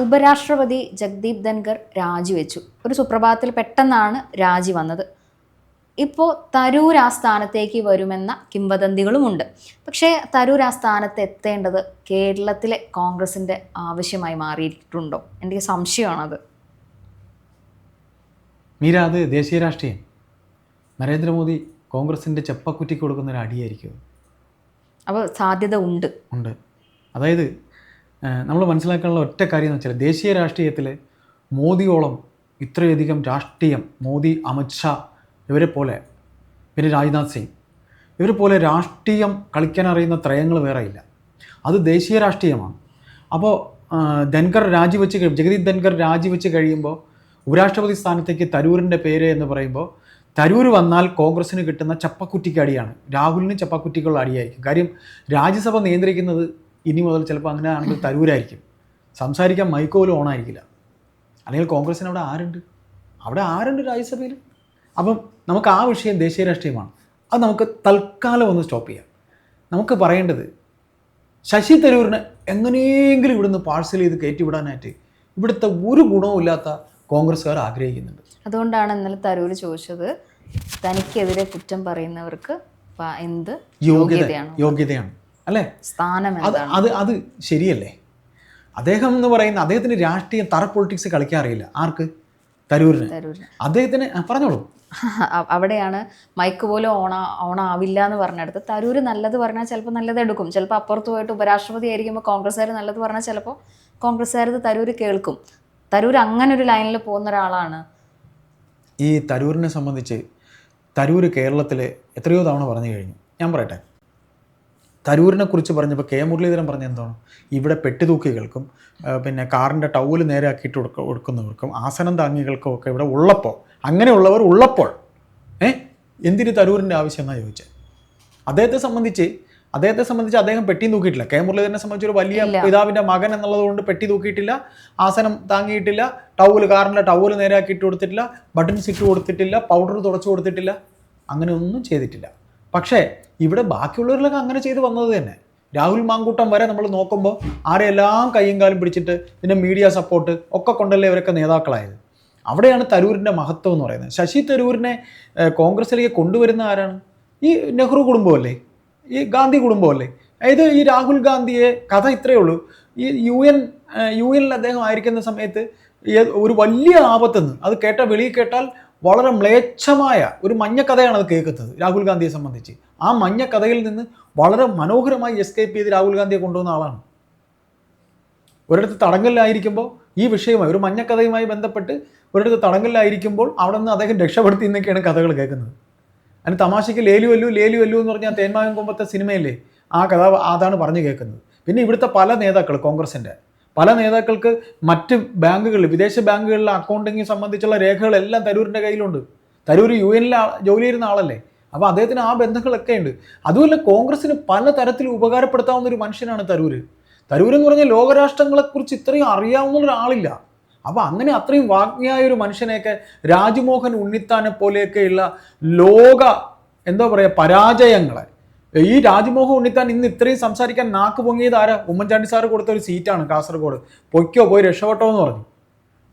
ഉപരാഷ്ട്രപതി ജഗ്ദീപ് ധൻഖർ രാജിവെച്ചു. ഒരു സുപ്രഭാതത്തിൽ പെട്ടെന്നാണ് രാജി വന്നത്. ഇപ്പോൾ തരൂർ ആ സ്ഥാനത്തേക്ക് വരുമെന്ന കിംവദന്തികളുമുണ്ട്. പക്ഷേ തരൂർ ആ സ്ഥാനത്ത് എത്തേണ്ടത് കേരളത്തിലെ കോൺഗ്രസിന്റെ ആവശ്യമായി മാറിയിട്ടുണ്ടോ? എന്റെ സംശയമാണത്. മീര അത് ദേശീയ രാഷ്ട്രീയം. നരേന്ദ്രമോദി കോൺഗ്രസിന്റെ ചെപ്പക്കുറ്റിക്ക് കൊടുക്കുന്ന ഒരു അടിയായിരിക്കും അപ്പോൾ സാധ്യത ഉണ്ട്. ഉണ്ട്. അതായത് നമ്മൾ മനസ്സിലാക്കാനുള്ള ഒറ്റ കാര്യം എന്ന് വെച്ചാൽ ദേശീയ രാഷ്ട്രീയത്തിൽ മോദിയോളം ഇത്രയധികം രാഷ്ട്രീയം മോദി അമിത്ഷാ ഇവരെ പോലെ പിന്നെ രാജ്നാഥ് സിംഗ്. ഇവരെ പോലെ രാഷ്ട്രീയം കളിക്കാൻ അറിയുന്ന ത്രയങ്ങൾ വേറെ ഇല്ല. അത് ദേശീയ രാഷ്ട്രീയമാണ്. അപ്പോൾ ധൻകർ രാജിവെച്ച് കഴിയും ജഗദീപ് ധൻഖർ രാജിവെച്ച് കഴിയുമ്പോൾ ഉപരാഷ്ട്രപതി സ്ഥാനത്തേക്ക് തരൂരിന്റെ പേര് എന്ന് പറയുമ്പോൾ തരൂർ വന്നാൽ കോൺഗ്രസ്സിന് കിട്ടുന്ന ചപ്പക്കുറ്റിക്ക് അടിയാണ്. രാഹുലിന് ചപ്പക്കുറ്റിക്കുള്ള അടിയായിരിക്കും. കാര്യം രാജ്യസഭ നിയന്ത്രിക്കുന്നത് ഇനി മുതൽ ചിലപ്പോൾ അങ്ങനെ ആണെങ്കിൽ തരൂരായിരിക്കും. സംസാരിക്കാൻ മൈക്കോലും ഓണായിരിക്കില്ല അല്ലെങ്കിൽ കോൺഗ്രസ്സിന് അവിടെ ആരുണ്ട്? അവിടെ ആരുണ്ട് രാജ്യസഭയിൽ? അപ്പം നമുക്ക് ആ വിഷയം ദേശീയ രാഷ്ട്രീയമാണ്. അത് നമുക്ക് തൽക്കാലം ഒന്ന് സ്റ്റോപ്പ് ചെയ്യാം. നമുക്ക് പറയേണ്ടത് ശശി തരൂരിനെ എങ്ങനെയെങ്കിലും ഇവിടുന്ന് പാഴ്സൽ ചെയ്ത് കയറ്റിവിടാനായിട്ട് ഇവിടുത്തെ ഒരു ഗുണവുമില്ലാത്ത കോൺഗ്രസ്സുകാർ ആഗ്രഹിക്കുന്നുണ്ട്. അതുകൊണ്ടാണ് ഇന്നലെ തരൂർ ചോദിച്ചത് തനിക്കെതിരെ കുറ്റം പറയുന്നവർക്ക് എന്ത്? യോഗ്യതയാണ്? യോഗ്യതയാണ്. അല്ലേ? സ്ഥാനം അത് അത് ശരിയല്ലേ? അദ്ദേഹം എന്ന് പറയുന്ന അദ്ദേഹത്തിന് രാഷ്ട്രീയ തറ പൊളിറ്റിക്സ് കളിക്കാൻ അറിയില്ല. ആർക്ക്? തരൂരിന്. അദ്ദേഹത്തിന് പറഞ്ഞോളൂ. അവിടെയാണ് മൈക്ക് പോലും ഓണ ഓണാവില്ല എന്ന് പറഞ്ഞെടുത്ത്. തരൂർ നല്ലത് പറഞ്ഞാൽ ചിലപ്പോൾ നല്ലത് എടുക്കും. ചിലപ്പോൾ അപ്പുറത്ത് പോയിട്ട് ഉപരാഷ്ട്രപതി ആയിരിക്കുമ്പോൾ കോൺഗ്രസ്സുകാർ നല്ലത് പറഞ്ഞാൽ ചിലപ്പോൾ കോൺഗ്രസ്സുകാർ തരൂർ കേൾക്കും. തരൂർ അങ്ങനെ ഒരു ലൈനിൽ പോകുന്ന ഒരാളാണ്. ഈ തരൂരിനെ സംബന്ധിച്ച് തരൂർ കേരളത്തിൽ എത്രയോ തവണ പറഞ്ഞു കഴിഞ്ഞു. ഞാൻ പറയട്ടെ. തരൂരിനെ കുറിച്ച് പറഞ്ഞപ്പോൾ കെ. മുരളീധരൻ പറഞ്ഞ എന്താണ്? ഇവിടെ പെട്ടിതൂക്കികൾക്കും പിന്നെ കാറിന്റെ ടൗൽ നേരെയാക്കിയിട്ട് കൊടുക്ക കൊടുക്കുന്നവർക്കും ആസനം താങ്ങികൾക്കും ഒക്കെ ഇവിടെ ഉള്ളപ്പോൾ അങ്ങനെയുള്ളവർ ഉള്ളപ്പോൾ ഏ? എന്തിന് തരൂരിന്റെ ആവശ്യം എന്നാണ് ചോദിച്ചത് അദ്ദേഹത്തെ സംബന്ധിച്ച് അദ്ദേഹത്തെ സംബന്ധിച്ച് അദ്ദേഹം പെട്ടി തൂക്കിയിട്ടില്ല. കെ. മുരളീധരനെ സംബന്ധിച്ച് ഒരു വലിയ. പിതാവിന്റെ മകൻ എന്നുള്ളത് കൊണ്ട് പെട്ടി തൂക്കിയിട്ടില്ല ആസനം താങ്ങിയിട്ടില്ല ടൗൽ കാറിന്റെ ടൗൽ നേരെയാക്കിയിട്ട് കൊടുത്തിട്ടില്ല ബട്ടൺ സിറ്റ് കൊടുത്തിട്ടില്ല പൗഡർ തുടച്ചു കൊടുത്തിട്ടില്ല അങ്ങനെ ഒന്നും ചെയ്തിട്ടില്ല. പക്ഷേ ഇവിടെ ബാക്കിയുള്ളവരിലൊക്കെ അങ്ങനെ ചെയ്ത് വന്നത് തന്നെ. രാഹുൽ മാങ്കൂട്ടം വരെ നമ്മൾ നോക്കുമ്പോൾ ആരെല്ലാം കയ്യും കാലും പിടിച്ചിട്ട് പിന്നെ മീഡിയ സപ്പോർട്ട് ഒക്കെ കൊണ്ടല്ലേ ഇവരൊക്കെ നേതാക്കളായത്. അവിടെയാണ് തരൂരിന്റെ മഹത്വം എന്ന് പറയുന്നത്. ശശി തരൂരിനെ കോൺഗ്രസ്സിലേക്ക് കൊണ്ടുവരുന്ന ആരാണ്? ഈ നെഹ്റു കുടുംബമല്ലേ? ഈ ഗാന്ധി കുടുംബമല്ലേ? അതായത് ഈ രാഹുൽ ഗാന്ധിയെ കഥ ഇത്രയേ ഉള്ളൂ. ഈ യു എൻ യു എനിൽ അദ്ദേഹം ആയിരിക്കുന്ന സമയത്ത് ഒരു വലിയ ആപത്തെന്ന് അത് കേട്ട വെളിയിൽ കേട്ടാൽ വളരെ മ്ലേച്ഛമായ ഒരു മഞ്ഞക്കഥയാണ് അത് കേൾക്കുന്നത് രാഹുൽ ഗാന്ധിയെ സംബന്ധിച്ച്. ആ മഞ്ഞക്കഥയിൽ നിന്ന് വളരെ മനോഹരമായി എസ്കേപ്പ് ചെയ്ത് രാഹുൽ ഗാന്ധിയെ കൊണ്ടുവന്ന ആളാണ്. ഒരിടത്ത് തടങ്കലിലായിരിക്കുമ്പോൾ ഈ വിഷയമായി ഒരു മഞ്ഞക്കഥയുമായി ബന്ധപ്പെട്ട് ഒരിടത്ത് തടങ്കലിലായിരിക്കുമ്പോൾ അവിടെ നിന്ന് അദ്ദേഹം രക്ഷപ്പെടുത്തി എന്നൊക്കെയാണ് കഥകൾ കേൾക്കുന്നത്. അതിന് തമാശയ്ക്ക് ലേലു വല്ലു ലേലു വല്ലു എന്ന് പറഞ്ഞാൽ തേന്മാവിൻ കൊമ്പത്തെ സിനിമയില്ലേ ആ കഥ അതാണ് പറഞ്ഞു കേൾക്കുന്നത്. പിന്നെ ഇവിടുത്തെ പല നേതാക്കൾ കോൺഗ്രസിന്റെ. പല നേതാക്കൾക്ക് മറ്റ് ബാങ്കുകളിൽ വിദേശ ബാങ്കുകളിലെ അക്കൗണ്ടിങ് സംബന്ധിച്ചുള്ള രേഖകളെല്ലാം തരൂരിന്റെ കയ്യിലുണ്ട്. തരൂർ യു എനിൽ ജോലി ചെയ്യുന്ന ആളല്ലേ? അപ്പോൾ അദ്ദേഹത്തിന് ആ ബന്ധങ്ങളൊക്കെ ഉണ്ട്. അതുമല്ല കോൺഗ്രസ്സിന് പല തരത്തിൽ ഉപകാരപ്പെടുത്താവുന്ന ഒരു മനുഷ്യനാണ് തരൂർ തരൂർ എന്ന് പറഞ്ഞാൽ ലോകരാഷ്ട്രങ്ങളെക്കുറിച്ച് ഇത്രയും അറിയാവുന്ന ഒരാളില്ല. അപ്പോൾ അങ്ങനെ അത്രയും വാഗ്മിയായ ഒരു മനുഷ്യനെയൊക്കെ രാജ്മോഹൻ ഉണ്ണിത്താനെ പോലെയൊക്കെയുള്ള ലോക എന്താ പറയുക പരാജയങ്ങളെ ഈ രാജ്മോഹൻ ഉണ്ണിത്താൻ ഇന്ന് ഇത്രയും സംസാരിക്കാൻ നാക്ക് പൊങ്ങിയത് ആരാ? ഉമ്മൻചാണ്ടി സാറ് കൊടുത്ത ഒരു സീറ്റാണ് കാസർഗോഡ്. പൊയ്ക്കോ പോയി രക്ഷപ്പെട്ടോ എന്ന് പറഞ്ഞു.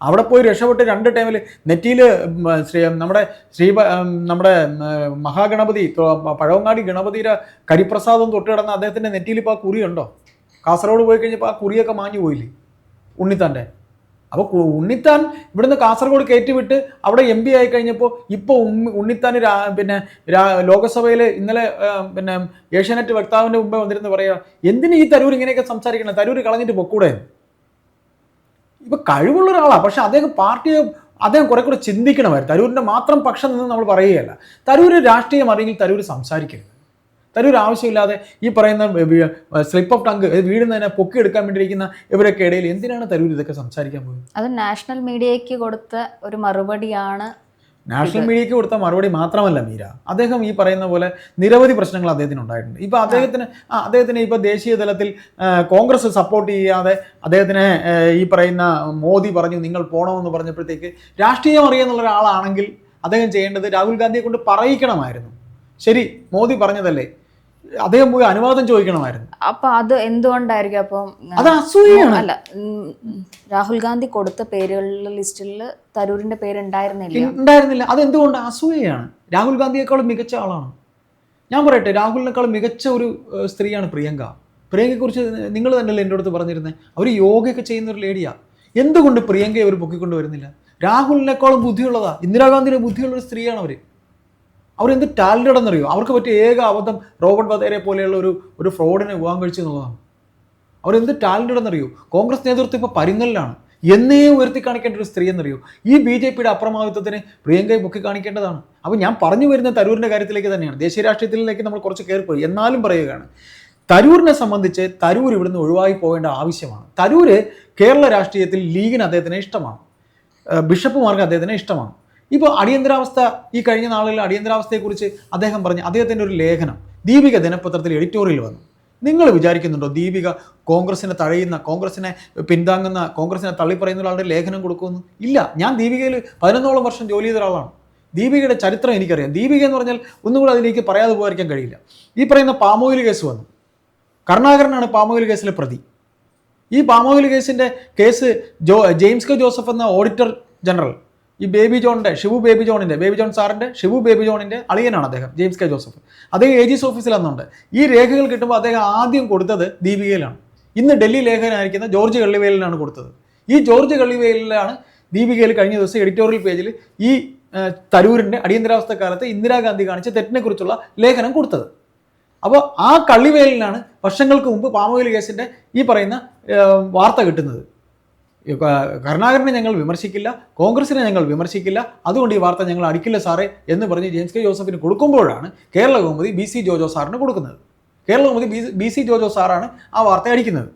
അവിടെ പോയി രക്ഷപ്പെട്ട് രണ്ട് ടൈമിൽ നെറ്റിയിൽ ശ്രീ നമ്മുടെ ശ്രീ നമ്മുടെ മഹാഗണപതി പഴവങ്ങാടി ഗണപതിയുടെ കരിപ്രസാദം തൊട്ട് കിടന്ന അദ്ദേഹത്തിന്റെ നെറ്റിയിൽ ഇപ്പോൾ ആ കുറിയുണ്ടോ കാസർഗോഡ് പോയി കഴിഞ്ഞപ്പോൾ ആ കുറിയൊക്കെ മാഞ്ഞു പോയില്ലേ? ഉണ്ണിത്താന്റെ അപ്പോൾ ഉണ്ണിത്താൻ ഇവിടുന്ന് കാസർഗോഡ് കയറ്റിവിട്ട് അവിടെ എം പി ആയി കഴിഞ്ഞപ്പോൾ ഇപ്പോൾ ഉണ്ണിത്താൻ പിന്നെ ലോകസഭയിൽ ഇന്നലെ പിന്നെ ഏഷ്യാനെറ്റ് വക്താവിന്റെ മുമ്പേ വന്നിരുന്ന് പറയുക എന്തിന് ഈ തരൂർ ഇങ്ങനെയൊക്കെ സംസാരിക്കണം? തരൂർ കളഞ്ഞിട്ട് പൊക്കൂടെ? ഇപ്പം കഴിവുള്ള ഒരാളാണ് പക്ഷേ അദ്ദേഹം പാർട്ടിയെ അദ്ദേഹം കുറെ കൂടെ ചിന്തിക്കണമായിരുന്നു. തരൂരിന്റെ മാത്രം പക്ഷം നിന്ന് നമ്മൾ പറയുകയല്ല. തരൂർ രാഷ്ട്രീയം അറിയെങ്കിൽ തരൂർ സംസാരിക്കരുത്. തരൂർ ആവശ്യമില്ലാതെ ഈ പറയുന്ന സ്ലിപ്പ് ഓഫ് ടങ്ക് വീടുന്നതിനെ പൊക്കിയെടുക്കാൻ വേണ്ടിയിരിക്കുന്ന ഇവരൊക്കെ ഇടയിൽ എന്തിനാണ് തരൂർ ഇതൊക്കെ സംസാരിക്കാൻ പോയത് അത് നാഷണൽ മീഡിയയ്ക്ക് കൊടുത്ത ഒരു മറുപടിയാണ് നാഷണൽ മീഡിയയ്ക്ക് കൊടുത്ത മറുപടി മാത്രമല്ല മീര. അദ്ദേഹം ഈ പറയുന്ന പോലെ നിരവധി പ്രശ്നങ്ങൾ അദ്ദേഹത്തിന് ഉണ്ടായിട്ടുണ്ട്. ഇപ്പൊ അദ്ദേഹത്തിന് ആ അദ്ദേഹത്തിന് ഇപ്പൊ ദേശീയ തലത്തിൽ കോൺഗ്രസ് സപ്പോർട്ട് ചെയ്യാതെ അദ്ദേഹത്തിന് ഈ പറയുന്ന മോദി പറഞ്ഞു നിങ്ങൾ പോകണമെന്ന് പറഞ്ഞപ്പോഴത്തേക്ക് രാഷ്ട്രീയം അറിയാന്നുള്ള ഒരാളാണെങ്കിൽ അദ്ദേഹം ചെയ്യേണ്ടത് രാഹുൽ ഗാന്ധിയെ കൊണ്ട് പറയിക്കണമായിരുന്നു. ശരി മോദി പറഞ്ഞതല്ലേ? അദ്ദേഹം പോയി അനുവാദം ചോദിക്കണമായിരുന്നു. അപ്പൊ അത് എന്തുകൊണ്ടായിരിക്കും അപ്പം അത് അസൂയാണ് അല്ല രാഹുൽ ഗാന്ധി കൊടുത്ത പേരുകളുടെ ലിസ്റ്റിൽ തരൂരിന്റെ പേര് ഉണ്ടായിരുന്നില്ല ഉണ്ടായിരുന്നില്ല. അത് എന്തുകൊണ്ട് അസൂയയാണ്. രാഹുൽ ഗാന്ധിയേക്കാളും മികച്ച ആളാണ്. ഞാൻ പറയട്ടെ രാഹുലിനേക്കാളും മികച്ച ഒരു സ്ത്രീയാണ് പ്രിയങ്ക. പ്രിയങ്കയെക്കുറിച്ച് നിങ്ങൾ തന്നെയല്ലേ എന്റെ അടുത്ത് പറഞ്ഞിരുന്നത് അവർ യോഗയൊക്കെ ചെയ്യുന്ന ഒരു ലേഡിയാണ് എന്തുകൊണ്ട് പ്രിയങ്കയെ അവർ പൊക്കിക്കൊണ്ട് വരുന്നില്ല രാഹുലിനേക്കാളും ബുദ്ധിയുള്ളതാ. ഇന്ദിരാഗാന്ധിയുടെ ബുദ്ധിയുള്ള ഒരു സ്ത്രീയാണ് അവർ അവരെന്ത് ടാലന്റഡ് എന്നറിയോ അവർക്ക് പറ്റിയ ഏക അബദ്ധം റോബർട്ട് വധേരെ പോലെയുള്ള ഒരു ഒരു ഫ്രോഡിനെ വിവാഹം കഴിച്ചു എന്നുള്ളതാണ്. അവരെന്ത് ടാലന്റഡ് എന്നറിയോ കോൺഗ്രസ് നേതൃത്വം ഇപ്പോൾ പരിങ്ങലിലാണ്. എന്നേ ഉയർത്തി കാണിക്കേണ്ട ഒരു സ്ത്രീ എന്നറിയോ? ഈ ബി ജെ പിയുടെ അപ്രമാദിത്വത്തിന് പ്രിയങ്കയെ മുക്കി കാണിക്കേണ്ടതാണ് അപ്പോൾ ഞാൻ പറഞ്ഞു വരുന്ന തരൂരിന്റെ കാര്യത്തിലേക്ക് തന്നെയാണ്. ദേശീയ രാഷ്ട്രീയത്തിലേക്ക് നമ്മൾ കുറച്ച് കയറിപ്പോയി. എന്നാലും പറയുകയാണ് തരൂരിനെ സംബന്ധിച്ച് തരൂർ ഇവിടുന്ന് ഒഴിവായി പോകേണ്ട ആവശ്യമാണ്. തരൂര് കേരള രാഷ്ട്രീയത്തിൽ ലീഗിന് അദ്ദേഹത്തിന് ഇഷ്ടമാണ്. ബിഷപ്പ് ബിഷപ്പുമാർക്ക് അദ്ദേഹത്തിന് ഇഷ്ടമാണ്. ഇപ്പോൾ അടിയന്തരാവസ്ഥ ഈ കഴിഞ്ഞ നാളുകളിൽ അടിയന്തരാവസ്ഥയെക്കുറിച്ച് അദ്ദേഹം പറഞ്ഞ അദ്ദേഹത്തിന്റെ ഒരു ലേഖനം ദീപിക ദിനപത്രത്തിൽ എഡിറ്റോറിയൽ വന്നു. നിങ്ങൾ വിചാരിക്കുന്നുണ്ടോ ദീപിക കോൺഗ്രസിനെ തഴയുന്ന കോൺഗ്രസിനെ പിന്താങ്ങുന്ന കോൺഗ്രസിനെ തള്ളിപ്പറയുന്ന ഒരാളുടെ ലേഖനം കൊടുക്കുമെന്ന്? ഇല്ല ഞാൻ ദീപികയിൽ പതിനൊന്നോളം വർഷം ജോലി ചെയ്ത ഒരാളാണ്. ദീപികയുടെ ചരിത്രം എനിക്കറിയാം. ദീപിക എന്ന് പറഞ്ഞാൽ ഒന്നും കൂടെ അതിലേക്ക് പറയാതെ പോകാതിരിക്കാൻ കഴിയില്ല. ഈ പറയുന്ന പാമോയിൽ കേസ് വന്നു. കരുണാകരനാണ് പാമോയിൽ കേസിലെ പ്രതി. ഈ പാമോയിൽ കേസിന്റെ കേസ് ജോ ജെയിംസ് കെ ജോസഫ് എന്ന ഓഡിറ്റർ ജനറൽ ഈ ബേബി ജോണിന്റെ ഷിബു ബേബി ജോണിന്റെ ബേബി ജോൺ സാറിന്റെ ഷിബു ബേബി ജോണിന്റെ അളിയനാണ് അദ്ദേഹം ജെയിംസ് കെ ജോസഫ്. അദ്ദേഹം എ ജിസ് ഓഫീസിൽ അന്നുണ്ട് ഈ രേഖകൾ കിട്ടുമ്പോൾ അദ്ദേഹം ആദ്യം കൊടുത്തത് ദീപികയിലാണ്. ഇന്ന് ഡൽഹി ലേഖകനായിരിക്കുന്ന ജോർജ് കള്ളിവേലിനാണ് കൊടുത്തത്. ഈ ജോർജ് കള്ളിവേലിലാണ് ദീപികയിൽ കഴിഞ്ഞ ദിവസം എഡിറ്റോറിയൽ പേജിൽ ഈ തരൂരിന്റെ അടിയന്തരാവസ്ഥ കാലത്ത് ഇന്ദിരാഗാന്ധി കാണിച്ച തെറ്റിനെക്കുറിച്ചുള്ള ലേഖനം കൊടുത്തത്. അപ്പോൾ ആ കള്ളിവേലിനാണ് വർഷങ്ങൾക്ക് മുമ്പ് പാമോയിൽ കേസിന്റെ ഈ പറയുന്ന വാർത്ത കിട്ടുന്നത്. കരുണാകരനെ ഞങ്ങൾ വിമർശിക്കില്ല കോൺഗ്രസിനെ ഞങ്ങൾ വിമർശിക്കില്ല അതുകൊണ്ട് ഈ വാർത്ത ഞങ്ങൾ അടിക്കില്ല സാറേ എന്ന് പറഞ്ഞ് ജെയിംസ് കെ ജോസഫിന് കൊടുക്കുമ്പോഴാണ് കേരള കൗമുദി ബി സി ജോജോ സാറിന് കൊടുക്കുന്നത്. Kerala Kaumudi B B C Jojo സാറാണ് ആ വാർത്ത അടിക്കുന്നത്.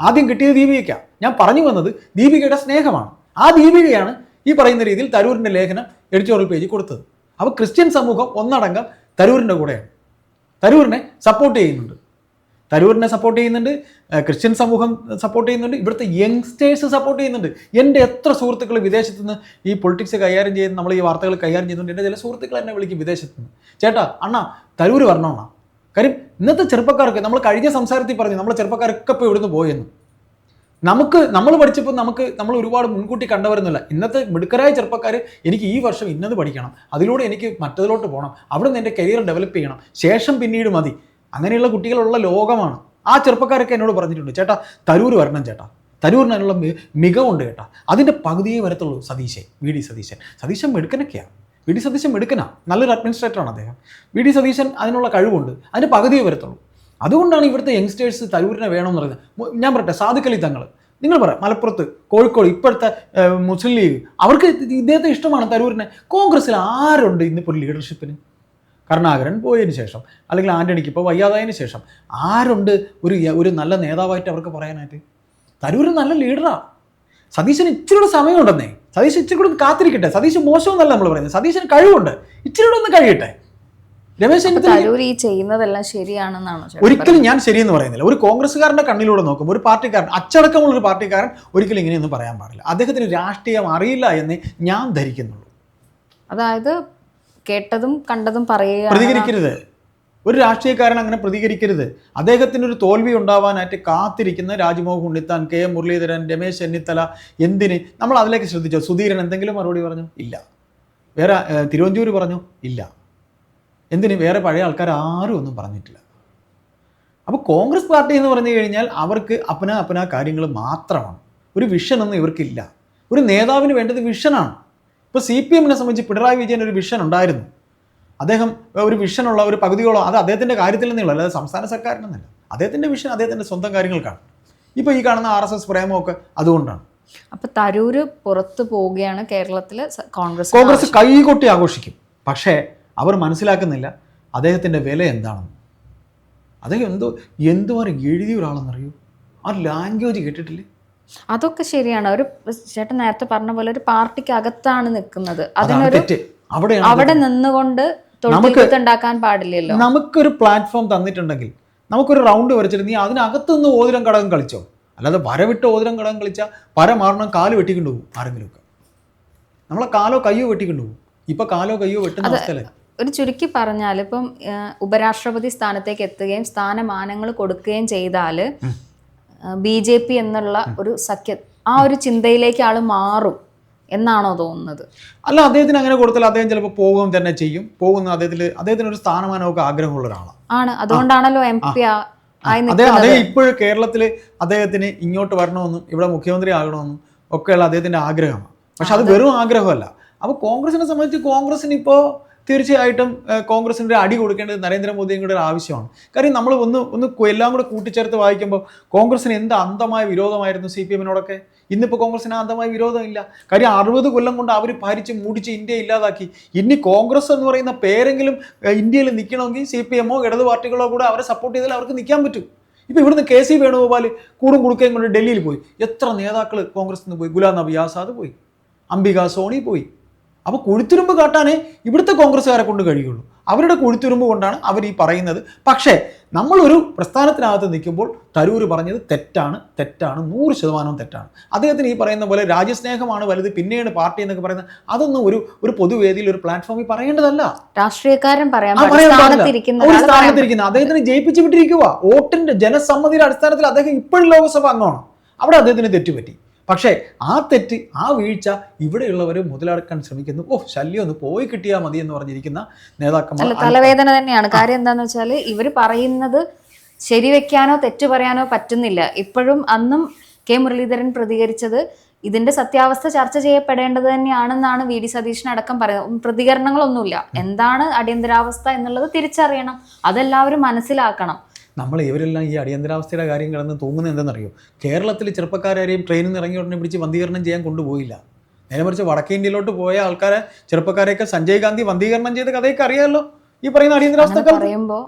ആദ്യം കിട്ടിയത് ദീപികയ്ക്ക. ഞാൻ പറഞ്ഞു വന്നത് ദീപികയുടെ സ്നേഹമാണ്. ആ ദീപികയാണ് ഈ പറയുന്ന രീതിയിൽ തരൂരിന്റെ ലേഖനം എഡിറ്റോറിയൽ പേജിൽ കൊടുത്തത്. അപ്പോൾ ക്രിസ്ത്യൻ സമൂഹം ഒന്നടങ്കം തരൂരിന്റെ കൂടെയാണ്. തരൂരിനെ സപ്പോർട്ട് ചെയ്യുന്നുണ്ട്. തരൂരിനെ സപ്പോർട്ട് ചെയ്യുന്നുണ്ട് ക്രിസ്ത്യൻ സമൂഹം സപ്പോർട്ട് ചെയ്യുന്നുണ്ട് ഇവിടുത്തെ യങ്സ്റ്റേഴ്സ് സപ്പോർട്ട് ചെയ്യുന്നുണ്ട്. എന്റെ എത്ര സുഹൃത്തുക്കൾ വിദേശത്ത് നിന്ന് ഈ പൊളിറ്റിക്സ് കൈകാര്യം ചെയ്യുന്ന നമ്മൾ ഈ വാർത്തകൾ കൈകാര്യം ചെയ്യുന്നുണ്ട് എന്റെ ചില സുഹൃത്തുക്കൾ എന്നെ വിളിക്കും വിദേശത്ത് നിന്ന്. ചേട്ടാ അണ്ണാ തരൂർ വരണോണ കാര്യം ഇന്നത്തെ ചെറുപ്പക്കാർക്ക് നമ്മൾ കഴിഞ്ഞ സംസാരത്തിൽ പറഞ്ഞു നമ്മളെ ചെറുപ്പക്കാരൊക്കെ ഇപ്പോൾ ഇവിടുന്ന് പോയെന്ന്. നമുക്ക് നമ്മൾ പഠിച്ചപ്പോൾ നമുക്ക് നമ്മൾ ഒരുപാട് മുൻകൂട്ടി കണ്ടവരുന്നില്ല ഇന്നത്തെ മിടുക്കരായ ചെറുപ്പക്കാർ എനിക്ക് ഈ വർഷം ഇന്നത് പഠിക്കണം അതിലൂടെ എനിക്ക് മറ്റതിലോട്ട് പോകണം അവിടെ നിന്ന് എന്റെ കരിയർ ഡെവലപ്പ് ചെയ്യണം ശേഷം പിന്നീട് മതി. അങ്ങനെയുള്ള കുട്ടികളുള്ള ലോകമാണ്. ആ ചെറുപ്പക്കാരൊക്കെ എന്നോട് പറഞ്ഞിട്ടുണ്ട് ചേട്ടാ തരൂർ വരണം ചേട്ടാ. തരൂരിന് അതിനുള്ള മികവുണ്ട് കേട്ടാ അതിന്റെ പകുതിയേ വരത്തുള്ളൂ സതീശൻ വി ഡി സതീശൻ. സതീശൻ മെടുക്കനൊക്കെയാണ് വി ഡി സതീശൻ മെടുക്കനാ. നല്ലൊരു അഡ്മിനിസ്ട്രേറ്ററാണ് അദ്ദേഹം. വി ഡി സതീശൻ അതിനുള്ള കഴിവുണ്ട്. അതിന്റെ പകുതിയേ വരത്തുള്ളൂ. അതുകൊണ്ടാണ് ഇവിടുത്തെ യങ്സ്റ്റേഴ്സ് തരൂരിനെ വേണമെന്ന് പറയുന്നത്. ഞാൻ പറയട്ടെ സാധുക്കലി തങ്ങൾ നിങ്ങൾ പറ മലപ്പുറത്ത് കോഴിക്കോട് ഇപ്പോഴത്തെ മുസ്ലിം ലീഗ്. അവർക്ക് ഇദ്ദേഹത്തെ ഇഷ്ടമാണ് തരൂരിനെ? കോൺഗ്രസ്സിൽ ആരുണ്ട് ഇന്നിപ്പോൾ ലീഡർഷിപ്പിന് കരുണാകരൻ പോയതിന് ശേഷം അല്ലെങ്കിൽ ആന്റണിക്ക് ഇപ്പോൾ വയ്യാതായതിനു ശേഷം ആരുണ്ട് ഒരു ഒരു നല്ല നേതാവായിട്ട് അവർക്ക് പറയാനായിട്ട്? തരൂർ നല്ല ലീഡറാണ് സതീശന് ഇച്ചിരി കൂടെ സമയമുണ്ടെന്നേ. സതീശൻ ഇച്ചിരി കൂടെ കാത്തിരിക്കട്ടെ. സതീശ് മോശമെന്നല്ല നമ്മൾ പറയുന്നത്. സതീശന് കഴിവുണ്ട്. ഇച്ചിരി കൂടെ ഒന്ന് കഴിയട്ടെ. രമേശ് ചെയ്യുന്നതെല്ലാം ശരിയാണെന്നാണോ ഒരിക്കലും ഞാൻ ശരിയെന്ന് പറയുന്നില്ല. ഒരു കോൺഗ്രസ്സുകാരന്റെ കണ്ണിലൂടെ നോക്കുമ്പോൾ ഒരു പാർട്ടിക്കാരൻ അച്ചടക്കമുള്ള ഒരു പാർട്ടിക്കാരൻ ഒരിക്കലും ഇങ്ങനെയൊന്നും പറയാൻ പാടില്ല. അദ്ദേഹത്തിന് രാഷ്ട്രീയം അറിയില്ല എന്ന് ഞാൻ ധരിക്കുന്നുള്ളൂ. അതായത് കേട്ടതും കണ്ടതും പറയുക പ്രതികരിക്കരുത്. ഒരു രാഷ്ട്രീയക്കാരൻ അങ്ങനെ പ്രതികരിക്കരുത്. അദ്ദേഹത്തിന് ഒരു തോൽവി ഉണ്ടാവാനായിട്ട് കാത്തിരിക്കുന്ന രാജ്മോഹൻ ഉണ്ണിത്താൻ കെ എം മുരളീധരൻ രമേശ് ചെന്നിത്തല എന്തിന്? നമ്മൾ അതിലേക്ക് ശ്രദ്ധിച്ചോ? സുധീരൻ എന്തെങ്കിലും മറുപടി പറഞ്ഞു? ഇല്ല. വേറെ തിരുവഞ്ചൂർ പറഞ്ഞു? ഇല്ല. എന്തിന്? വേറെ പഴയ ആൾക്കാർ ആരും ഒന്നും പറഞ്ഞിട്ടില്ല. അപ്പോൾ കോൺഗ്രസ് പാർട്ടി എന്ന് പറഞ്ഞു കഴിഞ്ഞാൽ അവർക്ക് അപ്പന അപ്പന കാര്യങ്ങൾ മാത്രമാണ്. ഒരു വിഷനൊന്നും ഇവർക്കില്ല. ഒരു നേതാവിന് വേണ്ടത് വിഷനാണ് ഇപ്പോൾ സി പി എമ്മിനെ സംബന്ധിച്ച് പിണറായി വിജയൻ ഒരു വിഷൻ ഉണ്ടായിരുന്നു. അദ്ദേഹം ഒരു വിഷനുള്ള ഒരു പകുതിയോളം അത് അദ്ദേഹത്തിന്റെ കാര്യത്തിൽ നിന്നുള്ള അല്ലാതെ സംസ്ഥാന സർക്കാരിനെന്നല്ല. അദ്ദേഹത്തിന്റെ വിഷൻ അദ്ദേഹത്തിന്റെ സ്വന്തം കാര്യങ്ങൾക്കാണ്. ഇപ്പോൾ ഈ കാണുന്ന ആർ എസ് എസ് പ്രേമമൊക്കെ അതുകൊണ്ടാണ്. അപ്പൊ തരൂര് പുറത്തു പോവുകയാണ് കേരളത്തിൽ കോൺഗ്രസ് കോൺഗ്രസ് കൈകൊട്ടി ആഘോഷിക്കും. പക്ഷേ അവർ മനസ്സിലാക്കുന്നില്ല അദ്ദേഹത്തിന്റെ വില എന്താണെന്ന്. അദ്ദേഹം എന്തോ എന്തോ എഴുതിയ ഒരാളെന്നറിയൂ? ആ ലാംഗ്വേജ് കേട്ടിട്ടില്ലേ? അതൊക്കെ ശരിയാണ്. ഒരു ചേട്ടൻ നേരത്തെ പറഞ്ഞ പോലെ ഒരു പാർട്ടിക്ക് അകത്താണ് നിൽക്കുന്നത് അതിനൊരു അവിടെ നിന്നുകൊണ്ട് ഉണ്ടാക്കാൻ പാടില്ലല്ലോ. നമുക്കൊരു പ്ലാറ്റ്ഫോം തന്നിട്ടുണ്ടെങ്കിൽ നമുക്കൊരു റൗണ്ട് വരച്ചിട്ട് നീ അതിനകത്ത് നിന്ന് ഓതിരം ഘടകം കളിച്ചോ? അല്ലാതെ വരവിട്ട് ഓതിരം ഘടകം കളിച്ചാൽ പര മാറണം കാൽ വെട്ടിക്കൊണ്ട് പോകും ആരെങ്കിലുമൊക്കെ. നമ്മളെ കാലോ കയ്യോ വെട്ടിക്കൊണ്ട് പോകും. ഇപ്പൊ കാലോ കയ്യോ വെട്ടുന്ന അവസ്ഥയല്ലേ? ഒരു ചുരുക്കി പറഞ്ഞാൽ ഇപ്പം ഉപരാഷ്ട്രപതി സ്ഥാനത്തേക്ക് എത്തുകയും സ്ഥാനമാനങ്ങൾ കൊടുക്കുകയും ചെയ്താൽ ബി ജെ പി എന്നുള്ള ഒരു സഖ്യ. ആ ഒരു ചിന്തയിലേക്ക് ആൾ മാറും എന്നാണോ തോന്നുന്നത്? അല്ല അദ്ദേഹത്തിന് അങ്ങനെ കൊടുത്താൽ അദ്ദേഹം ചിലപ്പോൾ പോകുകയും തന്നെ ചെയ്യും. പോകുന്ന അദ്ദേഹത്തിൽ അദ്ദേഹത്തിന് ഒരു സ്ഥാനമാനമൊക്കെ ആഗ്രഹമുള്ള ഒരാളാണ് ആണ്. അതുകൊണ്ടാണല്ലോ എം പി അദ്ദേഹം അദ്ദേഹം ഇപ്പോഴും കേരളത്തിൽ അദ്ദേഹത്തിന് ഇങ്ങോട്ട് വരണമെന്നും ഇവിടെ മുഖ്യമന്ത്രി ആകണമെന്നും ഒക്കെയുള്ള അദ്ദേഹത്തിന്റെ ആഗ്രഹമാണ്. പക്ഷെ അത് വെറും ആഗ്രഹമല്ല. അപ്പോൾ കോൺഗ്രസിനെ സംബന്ധിച്ച് കോൺഗ്രസിന് ഇപ്പോൾ തീർച്ചയായിട്ടും കോൺഗ്രസിന്റെ അടി കൊടുക്കേണ്ടത് നരേന്ദ്രമോദിയും കൂടെ ഒരു ആവശ്യമാണ്. കാര്യം നമ്മൾ ഒന്ന് ഒന്ന് എല്ലാം കൂടെ കൂട്ടിച്ചേർത്ത് വായിക്കുമ്പോൾ കോൺഗ്രസിന് എന്ത് അന്ധമായ വിരോധമായിരുന്നു സി പി എമ്മിനോടൊക്കെ? ഇന്നിപ്പോൾ കോൺഗ്രസിന് അന്ധമായ വിരോധമില്ല. കാര്യം അറുപത് കൊല്ലം കൊണ്ട് അവർ ഭരിച്ച് മൂടിച്ച് ഇന്ത്യ ഇല്ലാതാക്കി. ഇനി കോൺഗ്രസ് എന്ന് പറയുന്ന പേരെങ്കിലും ഇന്ത്യയിൽ നിൽക്കണമെങ്കിൽ സി പി എമ്മോ ഇടതു പാർട്ടികളോ കൂടെ അവരെ സപ്പോർട്ട് ചെയ്താൽ അവർക്ക് നിൽക്കാൻ പറ്റും. ഇപ്പോൾ ഇവിടുന്ന് കെ സി വേണുഗോപാൽ കൂടും കുടുക്കയും കൊണ്ട് ഡൽഹിയിൽ പോയി. എത്ര നേതാക്കൾ കോൺഗ്രസിൽ നിന്ന് പോയി? ഗുലാം നബി ആസാദ് പോയി. അംബിക സോണി പോയി. അപ്പോൾ കൊഴുത്തുരുമ്പ് കാട്ടാനേ ഇവിടുത്തെ കോൺഗ്രസ്സുകാരെ കൊണ്ട് കഴിയുള്ളൂ. അവരുടെ കൊഴുത്തുരുമ്പ് കൊണ്ടാണ് അവർ ഈ പറയുന്നത്. പക്ഷേ നമ്മളൊരു പ്രസ്ഥാനത്തിനകത്ത് നിൽക്കുമ്പോൾ തരൂർ പറഞ്ഞത് തെറ്റാണ് തെറ്റാണ് നൂറ് ശതമാനവും തെറ്റാണ്. അദ്ദേഹത്തിന് ഈ പറയുന്ന പോലെ രാജ്യസ്നേഹമാണ് വലുത് പിന്നെയാണ് പാർട്ടി എന്നൊക്കെ പറയുന്നത് അതൊന്നും ഒരു ഒരു പൊതുവേദിയിൽ ഒരു പ്ലാറ്റ്ഫോമിൽ പറയേണ്ടതല്ല. രാഷ്ട്രീയക്കാരൻ പറയാൻ ഒരു സ്ഥാനത്തിരിക്കുന്ന അദ്ദേഹത്തിന് ജയിപ്പിച്ചു വിട്ടിരിക്കുക വോട്ടിന്റെ ജനസമ്മതിയുടെ അടിസ്ഥാനത്തിൽ അദ്ദേഹം ഇപ്പോഴും ലോക്സഭ അംഗമാണ്. അവിടെ അദ്ദേഹത്തിന് തെറ്റുപറ്റി. പക്ഷേ ആ തെറ്റ് ആ വീഴ്ച ഇവിടെയുള്ളവർ മുതലെടുക്കാൻ ശ്രമിക്കുന്നു. ഓ ശല്യം ഒന്ന് പോയി കിട്ടിയാൽ മതി എന്ന് പറഞ്ഞിരിക്കുന്ന നേതാക്കന്മാർ തലവേദന തന്നെയാണ്. കാര്യം എന്താണെന്ന് വെച്ചാൽ ഇവർ പറയുന്നത് ശരിവെക്കാനോ തെറ്റ് പറയാനോ പറ്റുന്നില്ല. ഇപ്പോഴും അന്നും കെ മുരളീധരൻ പ്രതികരിച്ചത് ഇതിന്റെ സത്യാവസ്ഥ ചർച്ച ചെയ്യപ്പെടേണ്ടത് തന്നെയാണെന്നാണ് വി ഡി സതീശൻ അടക്കം പറയുന്നത്. പ്രതികരണങ്ങളൊന്നുമില്ല. എന്താണ് അടിയന്തരാവസ്ഥ എന്നുള്ളത് തിരിച്ചറിയണം. അതെല്ലാവരും മനസ്സിലാക്കണം. നമ്മൾ ഇവരെല്ലാം ഈ അടിയന്തരാവസ്ഥയുടെ കാര്യം കിടന്ന് തൂങ്ങുന്നത് എന്തെന്നറിയോ? കേരളത്തിൽ ചെറുപ്പക്കാരെയും ട്രെയിനിൽ നിന്ന് ഇറങ്ങി ഉടനെ പിടിച്ച് വന്ധീകരണം ചെയ്യാൻ കൊണ്ടുപോയില്ല. നേരെ മറിച്ച് വടക്കേ ഇന്ത്യയിലോട്ട് പോയ ആൾക്കാരെ ചെറുപ്പക്കാരെയൊക്കെ സഞ്ജയ് ഗാന്ധി വന്ധീകരണം ചെയ്ത കഥയൊക്കെ അറിയാമല്ലോ ഈ പറയുന്ന അടിയന്തരാവസ്ഥ പറയുമ്പോൾ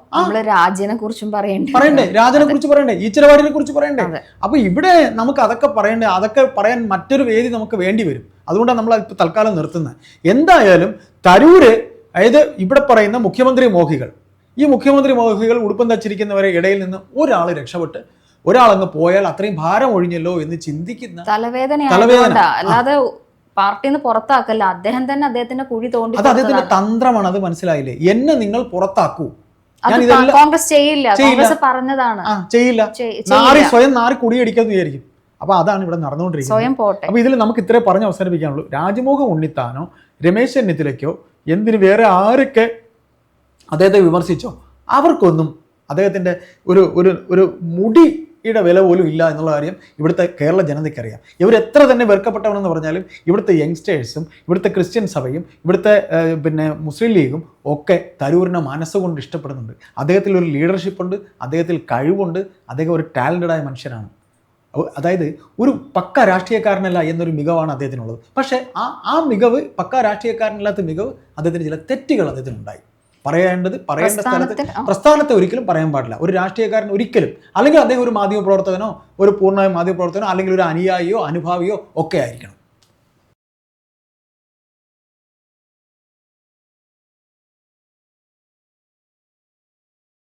രാജനെ കുറിച്ചും പറയണ്ടേ? പറയണ്ടേ രാജനെ കുറിച്ച് പറയണ്ടേ ഈച്ചരവാടിനെ കുറിച്ച് പറയണ്ടേ. അപ്പൊ ഇവിടെ നമുക്ക് അതൊക്കെ പറയണ്ടേ അതൊക്കെ പറയാൻ മറ്റൊരു വേദി നമുക്ക് വേണ്ടി വരും. അതുകൊണ്ടാണ് നമ്മൾ ഇപ്പൊ തൽക്കാലം നിർത്തുന്നത്. എന്തായാലും തരൂര് അതായത് ഇവിടെ പറയുന്ന മുഖ്യമന്ത്രി മോഹികൾ ഈ മുഖ്യമന്ത്രി മോഹികൾ ഉടുപ്പം തച്ചിരിക്കുന്നവരെ ഇടയിൽ നിന്ന് ഒരാൾ രക്ഷപ്പെട്ട് ഒരാളങ്ങ് പോയാൽ അത്രയും ഭാരം ഒഴിഞ്ഞല്ലോ എന്ന് ചിന്തിക്കുന്ന തലവേദന. അല്ലാതെ പാർട്ടിന്ന് പുറത്താക്കല്ല. അദ്ദേഹം തന്നെ അദ്ദേഹത്തിന്റെ കുഴി തോണ്ടി അത് അദ്ദേഹത്തിന്റെ തന്ത്രമാണ് അത് മനസ്സിലായില്ലേ? എന്നെ നിങ്ങൾ പുറത്താക്കൂ. കോൺഗ്രസ് ചെയ്യില്ല. കോൺഗ്രസ് പറഞ്ഞതാണ്. ചെയ്യില്ല. ചെയ്- നാറി സ്വയം നാറി കുടിയടിക്കാന്ന് വിചാരിക്കും. അപ്പൊ അതാണ് ഇവിടെ നടന്നുകൊണ്ടിരിക്കുന്നത്. സ്വയം പോട്ടെ. അപ്പൊ ഇതിൽ നമുക്ക് ഇത്രേ പറഞ്ഞ് അവസാനിപ്പിക്കാനുള്ളൂ. രാജ്മോഹൻ ഉണ്ണിത്താനോ രമേശ് ചെന്നിത്തലയ്ക്കോ എന്തിന് വേറെ ആരൊക്കെ അദ്ദേഹത്തെ വിമർശിച്ചോ? അവർക്കൊന്നും അദ്ദേഹത്തിന്റെ ഒരു ഒരു ഒരു മുടി മുടിയുടെ വില പോലും ഇല്ല എന്നുള്ള കാര്യം ഇവിടുത്തെ കേരള ജനതയ്ക്കറിയാം. ഇവർ എത്ര തന്നെ വെറുക്കപ്പെട്ടവനെന്ന് പറഞ്ഞാലും ഇവിടുത്തെ യങ്സ്റ്റേഴ്സും ഇവിടുത്തെ ക്രിസ്ത്യൻ സഭയും ഇവിടുത്തെ പിന്നെ മുസ്ലിം ലീഗും ഒക്കെ തരൂരിനെ മനസ്സുകൊണ്ട് ഇഷ്ടപ്പെടുന്നുണ്ട്. അദ്ദേഹത്തിൽ ഒരു ലീഡർഷിപ്പ് ഉണ്ട് അദ്ദേഹത്തിൽ കഴിവുണ്ട് അദ്ദേഹം ഒരു ടാലന്റഡായ മനുഷ്യനാണ്. അതായത് ഒരു പക്ക രാഷ്ട്രീയക്കാരനല്ല എന്നൊരു മികവാണ് അദ്ദേഹത്തിനുള്ളത്. പക്ഷേ ആ ആ മികവ് പക്ക രാഷ്ട്രീയക്കാരനല്ലാത്ത മികവ് അദ്ദേഹത്തിന് ചില തെറ്റുകൾ അദ്ദേഹത്തിനുണ്ടായി. പറയേണ്ടത് പറയേണ്ട സ്ഥലത്ത് പ്രസ്ഥാനത്തെ ഒരിക്കലും പറയാൻ പാടില്ല. ഒരു രാഷ്ട്രീയക്കാരൻ ഒരിക്കലും അല്ലെങ്കിൽ അദ്ദേഹം ഒരു മാധ്യമ പ്രവർത്തകനോ ഒരു പൂർണമായ മാധ്യമ പ്രവർത്തകനോ അല്ലെങ്കിൽ ഒരു അനുയായിയോ അനുഭാവിയോ ഒക്കെ ആയിരിക്കണം.